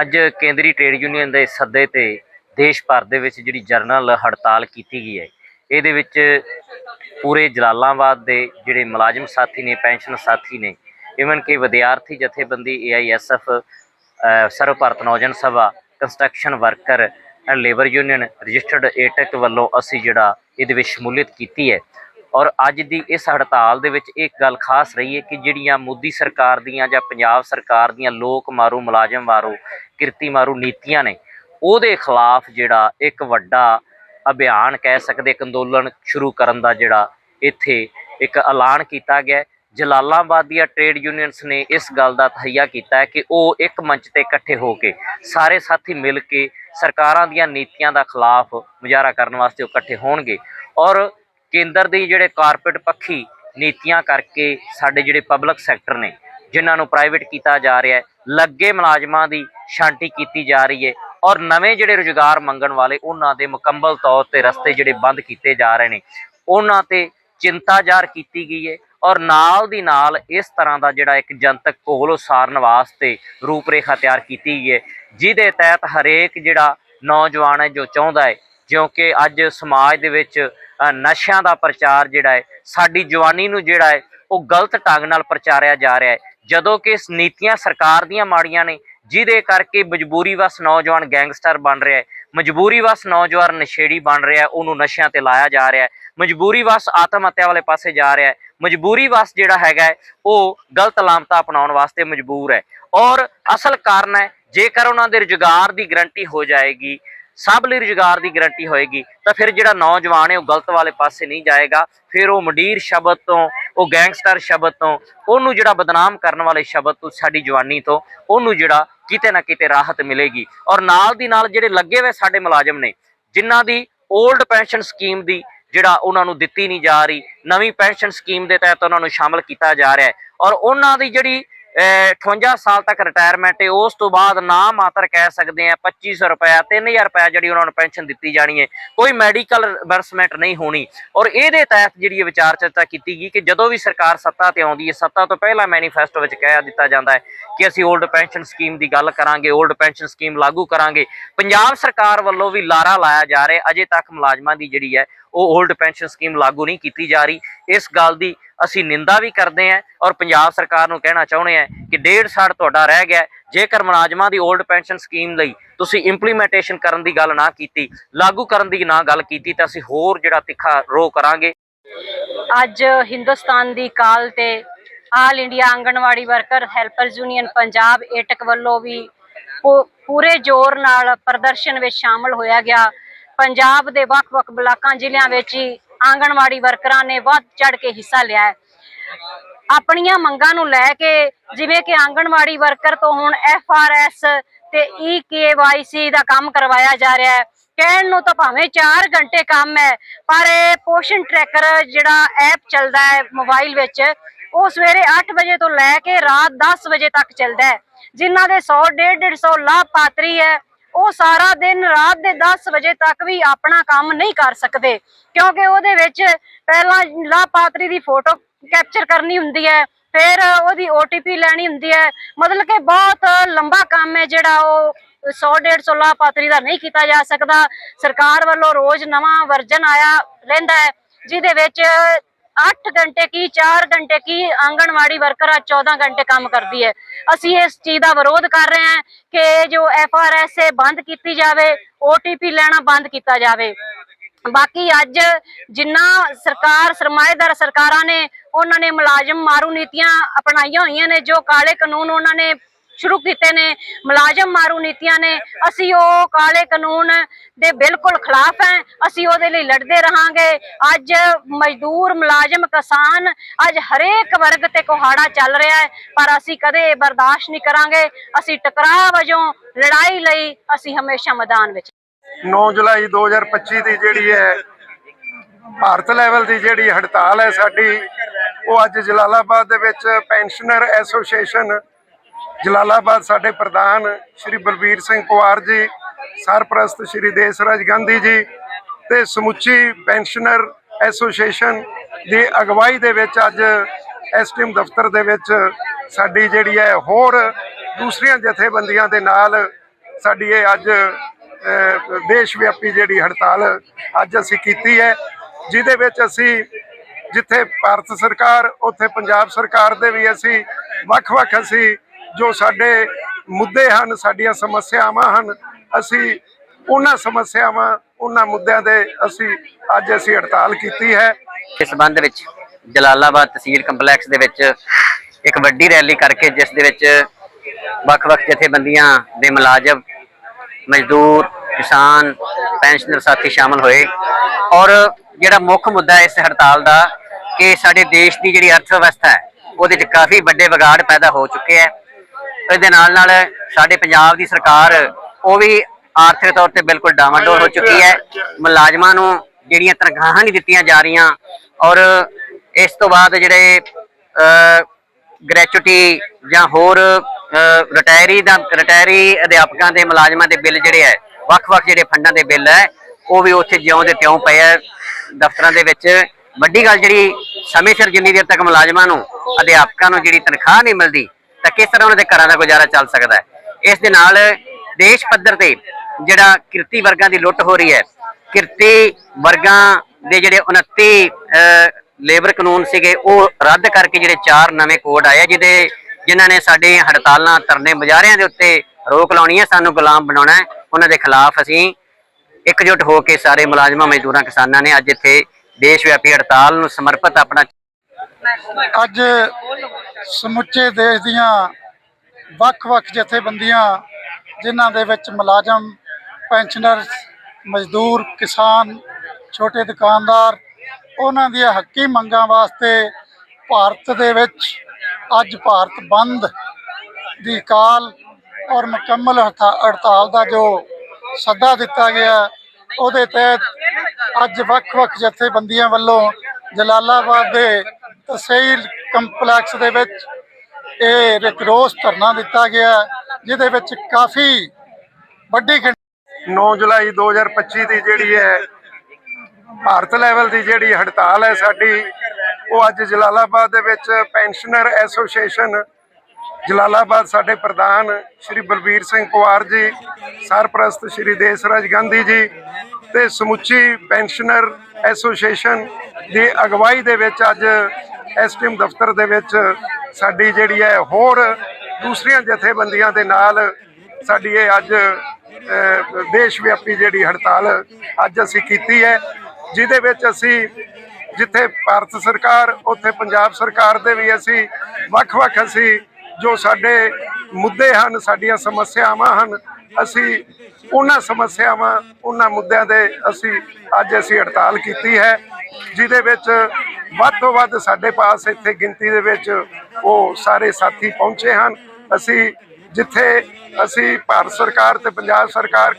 ਅੱਜ ਕੇਂਦਰੀ trade union ਦੇ ਸੱਦੇ ਤੇ ਦੇਸ਼ ਭਰ ਦੇ ਵਿੱਚ ਜਿਹੜੀ ਜਰਨਲ ਹੜਤਾਲ ਕੀਤੀ ਗਈ ਹੈ, ਇਹਦੇ ਵਿੱਚ ਪੂਰੇ ਜਲਾਲਾਬਾਦ ਦੇ ਜਿਹੜੇ ਮੁਲਾਜ਼ਮ ਸਾਥੀ ਨੇ, ਪੈਨਸ਼ਨ ਸਾਥੀ ਨੇ ਇਵਨ ਕਿ ਵਿਦਿਆਰਥੀ ਜਥੇਬੰਦੀ AISF Sarv Bharat Naujawan Sabha construction worker and labour union registered AITUC ਵੱਲੋਂ ਅਸੀਂ ਜਿਹੜਾ ਇਹਦੇ ਵਿੱਚ ਸ਼ਮੂਲੀਅਤ ਕੀਤੀ ਹੈ। ਔਰ ਅੱਜ ਦੀ ਇਸ ਹੜਤਾਲ ਦੇ ਵਿੱਚ ਇੱਕ ਗੱਲ ਖਾਸ ਰਹੀ ਹੈ ਕਿ ਜਿਹੜੀਆਂ ਮੋਦੀ ਸਰਕਾਰ ਦੀਆਂ ਜਾਂ ਪੰਜਾਬ ਸਰਕਾਰ ਦੀਆਂ ਲੋਕ ਮਾਰੂ, ਮੁਲਾਜ਼ਮ ਮਾਰੂ, ਕਿਰਤੀ ਮਾਰੂ ਨੀਤੀਆਂ ਨੇ, ਉਹਦੇ ਖਿਲਾਫ ਜਿਹੜਾ ਇੱਕ ਵੱਡਾ ਅਭਿਆਨ ਕਹਿ ਸਕਦੇ ਇੱਕ ਅੰਦੋਲਨ ਸ਼ੁਰੂ ਕਰਨ ਦਾ ਜਿਹੜਾ ਇੱਥੇ ਇੱਕ ਐਲਾਨ ਕੀਤਾ ਗਿਆ ਜਲਾਲਾਬਾਦ ਦੀਆਂ ਟ੍ਰੇਡ ਯੂਨੀਅਨਸ ਨੇ ਇਸ ਗੱਲ ਦਾ ਤਹਈਆ ਕੀਤਾ ਹੈ ਕਿ ਉਹ ਇੱਕ ਮੰਚ ਤੇ ਇਕੱਠੇ ਹੋ ਕੇ ਸਾਰੇ ਸਾਥੀ ਮਿਲ ਕੇ ਸਰਕਾਰਾਂ ਦੀਆਂ ਨੀਤੀਆਂ ਦਾ ਖਿਲਾਫ ਮੁਜ਼ਾਹਰਾ ਕਰਨ ਵਾਸਤੇ ਉਹ ਇਕੱਠੇ ਹੋਣਗੇ। ਔਰ ਕੇਂਦਰ ਦੀ ਜਿਹੜੇ ਕਾਰਪੋਰੇਟ ਪੱਖੀ ਨੀਤੀਆਂ ਕਰਕੇ ਸਾਡੇ ਜਿਹੜੇ ਪਬਲਿਕ ਸੈਕਟਰ ਨੇ, ਜਿਨ੍ਹਾਂ ਨੂੰ ਪ੍ਰਾਈਵੇਟ ਕੀਤਾ ਜਾ ਰਿਹਾ ਹੈ, ਲੱਗੇ ਮੁਲਾਜ਼ਮਾਂ ਦੀ ਸ਼ਾਂਤੀ ਕੀਤੀ ਜਾ ਰਹੀ ਹੈ ਔਰ ਨਵੇਂ ਜਿਹੜੇ ਰੁਜ਼ਗਾਰ ਮੰਗਣ ਵਾਲੇ ਉਹਨਾਂ ਦੇ ਮੁਕੰਮਲ ਤੌਰ ਤੇ ਰਸਤੇ ਜਿਹੜੇ ਬੰਦ ਕੀਤੇ ਜਾ ਰਹੇ ਨੇ, ਉਹਨਾਂ ਤੇ ਚਿੰਤਾ ਜ਼ਾਹਰ ਕੀਤੀ ਗਈ ਹੈ ਔਰ ਨਾਲ ਦੀ ਨਾਲ ਇਸ ਤਰ੍ਹਾਂ ਦਾ ਜਿਹੜਾ ਇੱਕ ਜਨਤਕ ਘੋਲ ਉਸਾਰਨ ਵਾਸਤੇ ਰੂਪਰੇਖਾ ਤਿਆਰ ਕੀਤੀ ਗਈ ਹੈ, ਜਿਹਦੇ ਤਹਿਤ ਹਰੇਕ ਜਿਹੜਾ ਨੌਜਵਾਨ ਹੈ ਜੋ ਚਾਹੁੰਦਾ ਹੈ ਕਿਉਂਕਿ ਅੱਜ ਸਮਾਜ ਦੇ ਵਿੱਚ ਨਸ਼ਿਆਂ ਦਾ ਪ੍ਰਚਾਰ ਜਿਹੜਾ ਹੈ ਸਾਡੀ ਜਵਾਨੀ ਨੂੰ ਜਿਹੜਾ ਹੈ ਉਹ ਗਲਤ ਢੰਗ ਨਾਲ ਪ੍ਰਚਾਰਿਆ ਜਾ ਰਿਹਾ ਹੈ। ਜਦੋਂ ਕਿ ਇਸ ਨੀਤੀਆਂ ਸਰਕਾਰ ਦੀਆਂ ਮਾੜੀਆਂ ਨੇ ਜਿਹਦੇ ਕਰਕੇ ਮਜਬੂਰੀ ਵਸ ਨੌਜਵਾਨ ਗੈਂਗਸਟਰ ਬਣ ਰਿਹਾ ਹੈ ਮਜਬੂਰੀ ਵਸ ਨੌਜਵਾਨ ਨਸ਼ੇੜੀ ਬਣ ਰਿਹਾ ਉਹਨੂੰ ਨਸ਼ਿਆਂ ਤੇ ਲਾਇਆ ਜਾ ਰਿਹਾ ਹੈ। ਮਜਬੂਰੀ ਵਸ ਆਤਮ ਹੱਤਿਆ ਵਾਲੇ ਪਾਸੇ ਜਾ ਰਿਹਾ ਹੈ। ਮਜਬੂਰੀ ਵਸ ਜਿਹੜਾ ਹੈਗਾ ਹੈ, ਉਹ ਗਲਤ ਲਾਮਤਾ ਅਪਣਾਉਣ ਵਾਸਤੇ ਮਜਬੂਰ ਹੈ। ਔਰ ਅਸਲ ਕਾਰਨ ਹੈ ਜੇਕਰ ਉਹਨਾਂ ਦੇ ਰੁਜ਼ਗਾਰ ਦੀ ਗਰੰਟੀ ਹੋ ਜਾਏਗੀ ਸਭ ਲਈ ਰੁਜ਼ਗਾਰ ਦੀ ਗਰੰਟੀ ਹੋਏਗੀ, ਤਾਂ ਫਿਰ ਜਿਹੜਾ ਨੌਜਵਾਨ ਹੈ ਉਹ ਗਲਤ ਵਾਲੇ ਪਾਸੇ ਨਹੀਂ ਜਾਏਗਾ, ਫਿਰ ਉਹ ਮੰਡੀਰ ਸ਼ਬਦ ਤੋਂ, ਉਹ ਗੈਂਗਸਟਰ ਸ਼ਬਦ ਤੋਂ, ਉਹਨੂੰ ਜਿਹੜਾ ਬਦਨਾਮ ਕਰਨ ਵਾਲੇ ਸ਼ਬਦ ਤੋਂ, ਸਾਡੀ ਜਵਾਨੀ ਤੋਂ, ਉਹਨੂੰ ਜਿਹੜਾ ਕਿਤੇ ਨਾ ਕਿਤੇ ਰਾਹਤ ਮਿਲੇਗੀ। ਔਰ ਨਾਲ ਦੀ ਨਾਲ ਜਿਹੜੇ ਲੱਗੇ ਹੋਏ ਸਾਡੇ ਮੁਲਾਜ਼ਮ ਨੇ, ਜਿਨ੍ਹਾਂ ਦੀ 올ਡ ਪੈਨਸ਼ਨ ਸਕੀਮ ਦੀ ਜਿਹੜਾ ਉਹਨਾਂ ਨੂੰ ਦਿੱਤੀ ਨਹੀਂ ਜਾ ਰਹੀ, ਨਵੀਂ ਪੈਨਸ਼ਨ ਸਕੀਮ ਦੇ ਤਹਿਤ ਉਹਨਾਂ ਨੂੰ ਸ਼ਾਮਲ ਕੀਤਾ ਜਾ ਰਿਹਾ ਹੈ। ਔਰ ਉਹਨਾਂ ਦੀ ਜਿਹੜੀ 58 ਸਾਲ ਤੱਕ ਰਿਟਾਇਰਮੈਂਟ ਹੈ। ਉਸ ਤੋਂ ਬਾਅਦ ਨਾ ਮਾਤਰ ਕਹਿ ਸਕਦੇ ਆ 2500 ਰੁਪਏ 3000 ਰੁਪਏ ਜਿਹੜੀ ਉਹਨਾਂ ਨੂੰ ਪੈਨਸ਼ਨ ਦਿੱਤੀ ਜਾਣੀ ਹੈ। ਕੋਈ ਮੈਡੀਕਲ ਬਰਸਮੈਂਟ ਨਹੀਂ ਹੋਣੀ। ਔਰ ਇਹਦੇ ਤਹਿਤ ਜਿਹੜੀ ਵਿਚਾਰ ਚਰਚਾ ਕੀਤੀ ਗਈ ਕਿ ਜਦੋਂ ਵੀ ਸਰਕਾਰ ਸੱਤਾ ਤੇ ਆਉਂਦੀ ਹੈ, ਸੱਤਾ ਤੋਂ ਪਹਿਲਾਂ ਮੈਨੀਫੈਸਟੋ ਵਿੱਚ ਕਹਿ ਦਿੱਤਾ ਜਾਂਦਾ ਹੈ ਕਿ ਅਸੀਂ 올ਡ ਪੈਨਸ਼ਨ ਸਕੀਮ ਦੀ ਗੱਲ ਕਰਾਂਗੇ 올ਡ ਪੈਨਸ਼ਨ ਸਕੀਮ ਲਾਗੂ ਕਰਾਂਗੇ। ਪੰਜਾਬ ਸਰਕਾਰ ਵੱਲੋਂ ਵੀ ਲਾਰਾ ਲਾਇਆ ਜਾ ਰਿਹਾ। ਅਜੇ ਤੱਕ ਮੁਲਾਜ਼ਮਾਂ ਦੀ ਜਿਹੜੀ ਹੈ, ਉਹ 올ਡ ਪੈਨਸ਼ਨ ਸਕੀਮ ਲਾਗੂ ਨਹੀਂ ਕੀਤੀ ਜਾ ਰਹੀ। ਇਸ ਗੱਲ ਦੀ ਅਸੀਂ ਨਿੰਦਾ ਵੀ ਕਰਦੇ ਹਾਂ ਔਰ ਪੰਜਾਬ ਸਰਕਾਰ ਨੂੰ ਕਹਿਣਾ ਚਾਹੁੰਦੇ ਹਾਂ ਕਿ ਡੇਢ ਸਾਲ ਤੁਹਾਡਾ ਰਹਿ ਗਿਆ ਜੇਕਰ ਮੁਲਾਜ਼ਮਾਂ ਦੀ 올ਡ ਪੈਨਸ਼ਨ ਸਕੀਮ ਲਈ ਤੁਸੀਂ ਇੰਪਲੀਮੈਂਟੇਸ਼ਨ ਕਰਨ ਦੀ ਗੱਲ ਨਾ ਕੀਤੀ, ਲਾਗੂ ਕਰਨ ਦੀ ਨਾ ਗੱਲ ਕੀਤੀ ਤਾਂ ਅਸੀਂ ਹੋਰ ਜਿਹੜਾ ਤਿੱਖਾ ਰੋ ਕਰਾਂਗੇ। ਅੱਜ ਹਿੰਦੁਸਤਾਨ ਦੀ ਕਾਲ ਤੇ all India anganwadi worker helpers union Punjab AITUC ਵੱਲੋਂ ਵੀ ਪੂਰੇ ਜ਼ੋਰ ਨਾਲ ਪ੍ਰਦਰਸ਼ਨ ਵਿੱਚ ਸ਼ਾਮਲ ਹੋਇਆ ਗਿਆ। ਪੰਜਾਬ ਦੇ ਵੱਖ-ਵੱਖ ਬਲਾਕਾਂ ਜ਼ਿਲ੍ਹਿਆਂ ਵਿੱਚ ਹੀ ਆਂਗਣਵਾੜੀ ਵਰਕਰਾਂ ਨੇ ਵੱਧ ਚੜ ਕੇ ਹਿੱਸਾ ਲਿਆ ਹੈ। ਆਪਣੀਆਂ ਮੰਗਾਂ ਨੂੰ ਲੈ ਕੇ ਜਿਵੇਂ ਕਿ ਆਂਗਣਵਾੜੀ ਵਰਕਰ ਤੋਂ ਹੁਣ ਐਫਆਰਐਸ ਤੇ ਈਕੇਵਾਈਸੀ ਦਾ ਕੰਮ ਕਰਵਾਇਆ ਜਾ ਰਿਹਾ ਹੈ। ਕਹਿਣ ਨੂੰ ਤਾਂ ਭਾਵੇਂ 4 ਘੰਟੇ ਕੰਮ ਹੈ, ਪਰ ਇਹ ਪੋਸ਼ਨ ਟਰੈਕਰ ਜਿਹੜਾ ਐਪ ਚੱਲਦਾ ਹੈ ਮੋਬਾਈਲ ਵਿੱਚ, ਉਹ ਸਵੇਰੇ 8 ਵਜੇ ਤੋਂ ਲੈ ਕੇ ਰਾਤ 10 ਵਜੇ ਤੱਕ ਚੱਲਦਾ ਹੈ। ਜਿਨ੍ਹਾਂ ਦੇ 100 150 150 ਲਾਭਪਾਤਰੀ ਹੈ ਉਹ ਸਾਰਾ ਦਿਨ ਰਾਤ ਦੇ 10 ਵਜੇ ਤੱਕ ਵੀ ਆਪਣਾ ਕੰਮ ਨਹੀਂ ਕਰ ਸਕਦੇ। ਕਿਉਂਕਿ ਉਹਦੇ ਵਿੱਚ ਪਹਿਲਾਂ ਲਾਭਪਾਤਰੀ ਦੀ ਫੋਟੋ ਕੈਪਚਰ ਕਰਨੀ ਹੁੰਦੀ ਹੈ, ਫਿਰ ਉਹਦੀ OTP ਲੈਣੀ ਹੁੰਦੀ ਹੈ। ਮਤਲਬ ਕਿ ਬਹੁਤ ਲੰਬਾ ਕੰਮ ਹੈ ਜਿਹੜਾ ਉਹ 100 150 ਲਾਭਪਾਤਰੀ ਦਾ ਨਹੀਂ ਕੀਤਾ ਜਾ ਸਕਦਾ। ਸਰਕਾਰ ਵੱਲੋਂ ਰੋਜ਼ ਨਵਾਂ ਵਰਜਨ ਆਇਆ ਰਹਿੰਦਾ ਹੈ, ਜਿਹਦੇ ਵਿੱਚ 8 ਘੰਟੇ ਕੀ 4 ਘੰਟੇ ਕੀ, ਆਂਗਣਵਾੜੀ ਵਰਕਰ 14 ਘੰਟੇ ਕੰਮ ਕਰਦੀ ਹੈ। ਅਸੀਂ ਇਸ ਚੀਜ਼ ਦਾ ਵਿਰੋਧ ਕਰ ਰਹੇ ਹਾਂ ਕਿ ਜੋ ਐਫ ਆਰ ਐਸ ਏ ਬੰਦ ਕੀਤੀ ਜਾਵੇ OTP ਲੈਣਾ ਬੰਦ ਕੀਤਾ ਜਾਵੇ। ਬਾਕੀ ਅੱਜ ਜਿੰਨਾ ਸਰਕਾਰ, ਸਰਮਾਏਦਾਰ ਸਰਕਾਰਾਂ ਨੇ, ਉਹਨਾਂ ਨੇ ਮੁਲਾਜ਼ਮ ਮਾਰੂ ਨੀਤੀਆਂ ਅਪਣਾਈਆਂ ਹੋਈਆਂ ਨੇ, ਜੋ ਕਾਲੇ ਕਾਨੂੰਨ ਉਹਨਾਂ ਨੇ ਸ਼ੁਰੂ ਕੀਤੇ ਨੇ, ਮੁਲਾਜ਼ਮ ਮਾਰੂ ਨੀਤੀਆਂ ਨੇ, ਅਸੀਂ ਉਹ ਕਾਲੇ ਕਾਨੂੰਨ ਦੇ ਬਿਲਕੁਲ ਖਿਲਾਫ ਹੈ, ਅਸੀਂ ਉਹਦੇ ਲਈ ਲੜਦੇ ਰਹਾਂਗੇ। ਅੱਜ ਮਜ਼ਦੂਰ, ਮੁਲਾਜ਼ਮ, ਕਿਸਾਨ, ਅੱਜ ਹਰੇਕ ਵਰਗ ਤੇ ਕੁਹਾੜਾ ਚੱਲ ਰਿਹਾ ਹੈ, ਪਰ ਅਸੀਂ ਕਦੇ ਬਰਦਾਸ਼ਤ ਨਹੀਂ ਕਰਾਂਗੇ। ਅਸੀਂ ਟਕਰਾਅ ਵਜੋਂ ਲੜਾਈ ਲਈ ਅਸੀਂ ਹਮੇਸ਼ਾ ਮੈਦਾਨ ਵਿੱਚ 9 ਜੁਲਾਈ 2025 ਦੀ ਜਿਹੜੀ ਹੈ, ਭਾਰਤ ਲੈਵਲ ਦੀ ਜਿਹੜੀ ਹੜਤਾਲ ਹੈ ਸਾਡੀ, ਉਹ ਅੱਜ ਜਲਾਲਾਬਾਦ ਦੇ ਵਿੱਚ ਪੈਨਸ਼ਨਰ ਐਸੋਸੀਏਸ਼ਨ ਜਲਾਲਾਬਾਦ ਸਾਡੇ ਪ੍ਰਧਾਨ ਸ਼੍ਰੀ ਬਲਬੀਰ ਸਿੰਘ ਕੁਵਾਰ ਜੀ, ਸਰਪ੍ਰਸਤ ਸ਼੍ਰੀ ਦੇਸਰਾਜ ਗਾਂਧੀ ਜੀ ਤੇ ਸਮੁੱਚੀ ਪੈਨਸ਼ਨਰ ਐਸੋਸੀਏਸ਼ਨ ਦੀ ਅਗਵਾਈ ਦੇ ਵਿੱਚ ਅੱਜ ਐਸਟੀਐਮ ਦਫ਼ਤਰ ਦੇ ਵਿੱਚ ਸਾਡੀ ਜਿਹੜੀ ਹੈ ਹੋਰ ਦੂਸਰੀਆਂ ਜਥੇਬੰਦੀਆਂ ਦੇ ਨਾਲ ਸਾਡੀ ਇਹ ਅੱਜ ਦੇਸ਼ ਵਿਆਪੀ ਜਿਹੜੀ ਹੜਤਾਲ ਅੱਜ ਅਸੀਂ ਕੀਤੀ ਹੈ, ਜਿਹਦੇ ਵਿੱਚ ਅਸੀਂ ਜਿੱਥੇ ਭਾਰਤ ਸਰਕਾਰ, ਉੱਥੇ ਪੰਜਾਬ ਸਰਕਾਰ ਦੇ ਵੀ ਅਸੀਂ ਵੱਖ-ਵੱਖ ਅਸੀਂ ਜੋ ਸਾਡੇ ਮੁੱਦੇ ਹਨ, ਸਾਡੀਆਂ ਸਮੱਸਿਆਵਾਂ ਹਨ, ਅਸੀਂ ਉਹਨਾਂ ਸਮੱਸਿਆਵਾਂ, ਉਹਨਾਂ ਮੁੱਦਿਆਂ ਦੇ ਅਸੀਂ ਅੱਜ ਅਸੀਂ ਹੜਤਾਲ ਕੀਤੀ ਹੈ। ਇਸ ਸੰਬੰਧ ਵਿੱਚ ਜਲਾਲਾਬਾਦ ਤਹਿਸੀਲ ਕੰਪਲੈਕਸ ਦੇ ਵਿੱਚ ਇੱਕ ਵੱਡੀ ਰੈਲੀ ਕਰਕੇ ਜਿਸ ਦੇ ਵਿੱਚ ਵੱਖ-ਵੱਖ ਜਥੇਬੰਦੀਆਂ ਦੇ ਮੁਲਾਜ਼ਮ, ਮਜ਼ਦੂਰ, ਕਿਸਾਨ, ਪੈਨਸ਼ਨਰ ਸਾਥੀ ਸ਼ਾਮਲ ਹੋਏ। ਔਰ ਜਿਹੜਾ ਮੁੱਖ ਮੁੱਦਾ ਇਸ ਹੜਤਾਲ ਦਾ ਕਿ ਸਾਡੇ ਦੇਸ਼ ਦੀ ਜਿਹੜੀ ਅਰਥ ਵਿਵਸਥਾ ਹੈ, ਉਹਦੇ 'ਚ ਕਾਫੀ ਵੱਡੇ ਵਿਗਾੜ ਪੈਦਾ ਹੋ ਚੁੱਕੇ ਹੈ। ਇਹਦੇ ਨਾਲ ਨਾਲ ਸਾਡੇ ਪੰਜਾਬ ਦੀ ਸਰਕਾਰ ਉਹ ਵੀ ਆਰਥਿਕ ਤੌਰ ਤੇ ਬਿਲਕੁਲ ਡਾਵਾਡੋਲ ਹੋ ਚੁੱਕੀ ਹੈ। ਮੁਲਾਜ਼ਮਾਂ ਨੂੰ ਜਿਹੜੀਆਂ ਤਨਖਾਹਾਂ ਨਹੀਂ ਦਿੱਤੀਆਂ ਜਾ ਰਹੀਆਂ ਔਰ ਇਸ ਤੋਂ ਬਾਅਦ ਜਿਹੜੇ ਗ੍ਰੈਚੁਟੀ ਜਾਂ ਹੋਰ ਰਿਟਾਇਰੀ ਦਾ ਰਿਟਾਇਰੀ ਅਧਿਆਪਕਾਂ ਦੇ ਮੁਲਾਜ਼ਮਾਂ ਦੇ ਬਿੱਲ ਜਿਹੜੇ ਹੈ, ਵੱਖ-ਵੱਖ ਜਿਹੜੇ ਫੰਡਾਂ ਦੇ ਬਿੱਲ ਹੈ, ਉਹ ਵੀ ਉੱਥੇ ਜਿਉਂ ਦੇ ਤਿਉਂ ਪਏ ਹੈ। ਦਫ਼ਤਰਾਂ ਦੇ ਵਿੱਚ ਵੱਡੀ ਗੱਲ ਜਿਹੜੀ ਸਮੇਂ ਸਿਰ ਜਿੰਨੀ ਦੇਰ ਤੱਕ ਮੁਲਾਜ਼ਮਾਂ ਨੂੰ, ਅਧਿਆਪਕਾਂ ਨੂੰ ਜਿਹੜੀ ਤਨਖਾਹ ਨਹੀਂ ਮਿਲਦੀ ਤਾਂ ਕਿਸ ਤਰ੍ਹਾਂ ਉਹਨਾਂ ਦੇ ਘਰਾਂ ਦਾ ਗੁਜ਼ਾਰਾ ਚੱਲ ਸਕਦਾ ਹੈ? ਇਸ ਦੇ ਨਾਲ ਦੇਸ਼ ਪੱਧਰ ਤੇ ਜਿਹੜਾ ਕਿਰਤੀ ਵਰਗਾਂ ਦੀ ਲੁੱਟ ਹੋ ਰਹੀ ਹੈ, ਕਿਰਤੀ ਵਰਗਾਂ ਦੇ ਜਿਹੜੇ 29 ਲੇਬਰ ਕਾਨੂੰਨ ਸੀਗੇ, ਉਹ ਰੱਦ ਕਰਕੇ ਜਿਹੜੇ ਚਾਰ ਨਵੇਂ ਕੋਡ ਆਏ ਜਿਹਦੇ, ਜਿਨ੍ਹਾਂ ਨੇ ਸਾਡੇ ਹੜਤਾਲਾਂ, ਧਰਨੇ ਮੁਜ਼ਾਹਰਿਆਂ ਦੇ ਉੱਤੇ ਰੋਕ ਲਾਉਣੀ ਹੈ, ਸਾਨੂੰ ਗੁਲਾਮ ਬਣਾਉਣਾ ਹੈ। ਉਹਨਾਂ ਦੇ ਖਿਲਾਫ ਅਸੀਂ ਇਕਜੁੱਟ ਹੋ ਕੇ ਸਾਰੇ ਮੁਲਾਜ਼ਮਾਂ, ਮਜ਼ਦੂਰਾਂ, ਕਿਸਾਨਾਂ ਨੇ ਅੱਜ ਇੱਥੇ ਦੇਸ਼ ਵਿਆਪੀ ਹੜਤਾਲ ਨੂੰ ਸਮਰਪਿਤ ਆਪਣਾ ਅੱਜ ਸਮੁੱਚੇ ਦੇਸ਼ ਦੀਆਂ ਵੱਖ-ਵੱਖ ਜਥੇਬੰਦੀਆਂ, ਜਿਨ੍ਹਾਂ ਦੇ ਵਿੱਚ ਮੁਲਾਜ਼ਮ ਪੈਨਸ਼ਨਰਸ ਮਜ਼ਦੂਰ, ਕਿਸਾਨ, ਛੋਟੇ ਦੁਕਾਨਦਾਰ, ਉਹਨਾਂ ਦੀਆਂ ਹੱਕੀ ਮੰਗਾਂ ਵਾਸਤੇ ਭਾਰਤ ਦੇ ਵਿੱਚ ਅੱਜ ਭਾਰਤ ਬੰਦ ਦੀ ਕਾਲ ਔਰ ਮੁਕੰਮਲ ਹੜਤਾ- ਹੜਤਾਲ ਦਾ ਜੋ ਸੱਦਾ ਦਿੱਤਾ ਗਿਆ, ਉਹਦੇ ਤਹਿਤ ਅੱਜ ਵੱਖ-ਵੱਖ ਜਥੇਬੰਦੀਆਂ ਵੱਲੋਂ ਜਲਾਲਾਬਾਦ ਦੇ ਤਹਿਸੀਲ ਕੰਪਲੈਕਸ ਦੇ ਵਿੱਚ ਇਹ ਇੱਕ ਰੋਸ ਧਰਨਾ ਦਿੱਤਾ ਗਿਆ ਜਿਹਦੇ ਵਿੱਚ ਕਾਫੀ ਵੱਡੀ ਗਿਣ- 9 ਜੁਲਾਈ 2025 ਦੀ ਜਿਹੜੀ ਹੈ, ਭਾਰਤ ਲੈਵਲ ਦੀ ਜਿਹੜੀ ਹੜਤਾਲ ਹੈ ਸਾਡੀ, ਉਹ ਅੱਜ ਜਲਾਲਾਬਾਦ ਦੇ ਵਿੱਚ ਪੈਨਸ਼ਨਰ ਐਸੋਸੀਏਸ਼ਨ ਜਲਾਲਾਬਾਦ ਸਾਡੇ ਪ੍ਰਧਾਨ ਸ਼੍ਰੀ ਬਲਬੀਰ ਸਿੰਘ ਪਵਾਰ ਜੀ, ਸਰਪ੍ਰਸਤ ਸ਼੍ਰੀ ਦੇਸਰਾਜ ਗਾਂਧੀ ਜੀ ਤੇ ਸਮੁੱਚੀ ਪੈਨਸ਼ਨਰ ਐਸੋਸੀਏਸ਼ਨ ਦੀ ਅਗਵਾਈ ਦੇ ਵਿੱਚ ਅੱਜ ਐਸਟੀਐਮ ਦਫ਼ਤਰ ਦੇ ਵਿੱਚ ਸਾਡੀ ਜਿਹੜੀ ਹੈ ਹੋਰ ਦੂਸਰੀਆਂ ਜਥੇਬੰਦੀਆਂ ਦੇ ਨਾਲ ਸਾਡੀ ਇਹ ਅੱਜ ਦੇਸ਼ ਵਿਆਪੀ ਜਿਹੜੀ ਹੜਤਾਲ ਅੱਜ ਅਸੀਂ ਕੀਤੀ ਹੈ, ਜਿਹਦੇ ਵਿੱਚ ਅਸੀਂ ਜਿੱਥੇ ਭਾਰਤ ਸਰਕਾਰ, ਉੱਥੇ ਪੰਜਾਬ ਸਰਕਾਰ ਦੇ ਵੀ ਅਸੀਂ ਵੱਖ-ਵੱਖ ਅਸੀਂ ਜੋ ਸਾਡੇ ਮੁੱਦੇ ਹਨ, ਸਾਡੀਆਂ ਸਮੱਸਿਆਵਾਂ ਹਨ, ਅਸੀਂ ਉਹਨਾਂ ਸਮੱਸਿਆਵਾਂ, ਉਹਨਾਂ ਮੁੱਦਿਆਂ ਦੇ ਅਸੀਂ ਅੱਜ ਅਸੀਂ ਹੜਤਾਲ ਕੀਤੀ ਹੈ, ਜਿਹਦੇ ਵਿੱਚ ਵੱਧ ਤੋਂ ਵੱਧ ਸਾਡੇ ਪਾਸ ਇੱਥੇ ਗਿਣਤੀ ਦੇ ਵਿੱਚ ਉਹ ਸਾਰੇ ਸਾਥੀ ਪਹੁੰਚੇ ਹਨ। ਅਸੀਂ ਜਿੱਥੇ ਅਸੀਂ ਭਾਰਤ ਸਰਕਾਰ ਤੇ ਪੰਜਾਬ ਸਰਕਾਰ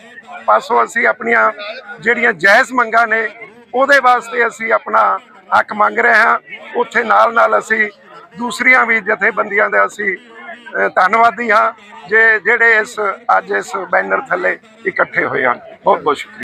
ਪਾਸੋਂ ਅਸੀਂ ਆਪਣੀਆਂ ਜਿਹੜੀਆਂ ਜਾਇਜ਼ ਮੰਗਾਂ ਨੇ, ਉਹਦੇ ਵਾਸਤੇ ਅਸੀਂ ਆਪਣਾ ਹੱਕ ਮੰਗ ਰਹੇ ਹਾਂ। ਉੱਥੇ ਨਾਲ ਨਾਲ ਅਸੀਂ ਦੂਸਰੀਆਂ ਵੀ ਜਥੇਬੰਦੀਆਂ ਦਾ ਅਸੀਂ ਧੰਨਵਾਦੀ ਹਾਂ। ਜੇ, ਜਿਹੜੇ ਇਸ, ਅੱਜ ਇਸ ਬੈਨਰ ਥੱਲੇ ਇਕੱਠੇ ਹੋਏ ਹਨ। ਬਹੁਤ ਬਹੁਤ ਸ਼ੁਕਰੀਆ।